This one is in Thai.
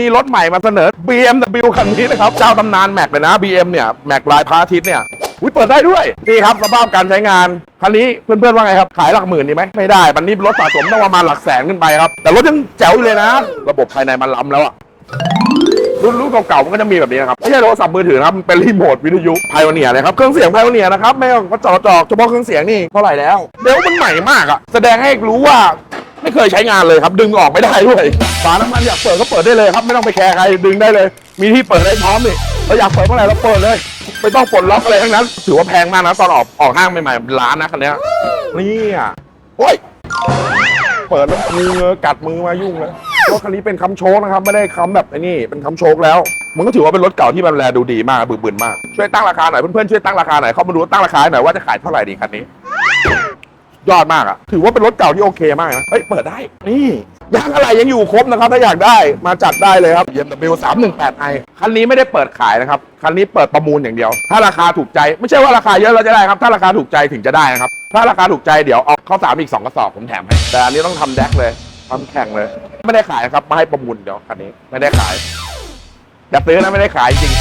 มีรถใหม่มาเสนอ BMW คันนี้นะครับ เจ้าตำนานแม็กเลยนะ BM เนี่ย แม็กลายพระอาทิตย์เนี่ยอุ้ยเปิดได้ด้วยนี่ครับสภาพการใช้งาน คันนี้เพื่อนๆว่าไงครับ ขายหลักหมื่นดีไหมไม่ได้มันนี่รถสะสมต้องประมาณหลักแสนขึ้นไปครับ แต่รถยังแจ๋วอยู่เลยนะ ระบบภายในมันล้ำแล้วอะรุ่นรุ่นเก่าๆมันก็จะมีแบบนี้นะครับไม่ใช่โทรศัพท์มือถือนะครับเป็นรีโมทวิทยุไพโอเนียเลยครับ เครื่องเสียงไพโอเนียนะครับ ไม่ต้องกระจอกกระจอกเฉพาะเครื่องเสียงนี่เท่าไหร่แล้ว เดี๋ยวมันใหม่มากอะแสดงให้รู้ว่า ไม่เคยใช้งานเลยครับ ดึงออกไม่ได้ด้วยฝาน้ำมันอยากเปิดก็เปิดได้เลยครับ ไม่ต้องไปแคร์ใครดึงได้เลย มีที่เปิดได้พร้อมนี่เราอยากเปิดเมื่อไหร่เราเปิดเลย ไม่ต้องปลดล็อกอะไรทั้งนั้น ถือว่าแพงมากนะตอนออกออกห้างใหม่ๆเป็นล้านนะคันเนี้ยนี่อะโอ้ยเปิดแล้วมือเงอกัดมือมายุ่งเลยรถคันนี้เป็นคำโชคนะครับ ไม่ได้คำแบบไอ้นี่เป็นคำโชคแล้วมันก็ถือว่าเป็นรถเก่าที่มันแลดูดีมากบึกบึนมากช่วยตั้งราคาหน่อยเพื่อนๆช่วยตั้งราคาหน่อยเข้ามาดูตั้งราคาหน่อยว่าจะขายเท่าไหร่ดีคันนี้ ยอดมากอะถือว่าเป็นรถเก่าที่โอเคมากนะ เฮ้ย เปิดได้ นี่ยางอะไรยังอยู่ครบนะครับ ถ้าอยากได้มาจัดได้เลยครับ BMW 318i คันนี้ไม่ได้เปิดขายนะครับ คันนี้เปิดประมูลอย่างเดียว ถ้าราคาถูกใจ ไม่ใช่ว่าราคาเยอะเราจะได้ครับ ถ้าราคาถูกใจถึงจะได้นะครับ ถ้าราคาถูกใจเดี๋ยวเอาข้าวสารอีก 2กระสอบผมแถมให้ แต่อันนี้ต้องทำแดกเลยทำแข่งเลย ไม่ได้ขายครับมาให้ประมูลเดี๋ยวคันนี้ไม่ได้ขาย อย่าซื้อนะไม่ได้ขายจริง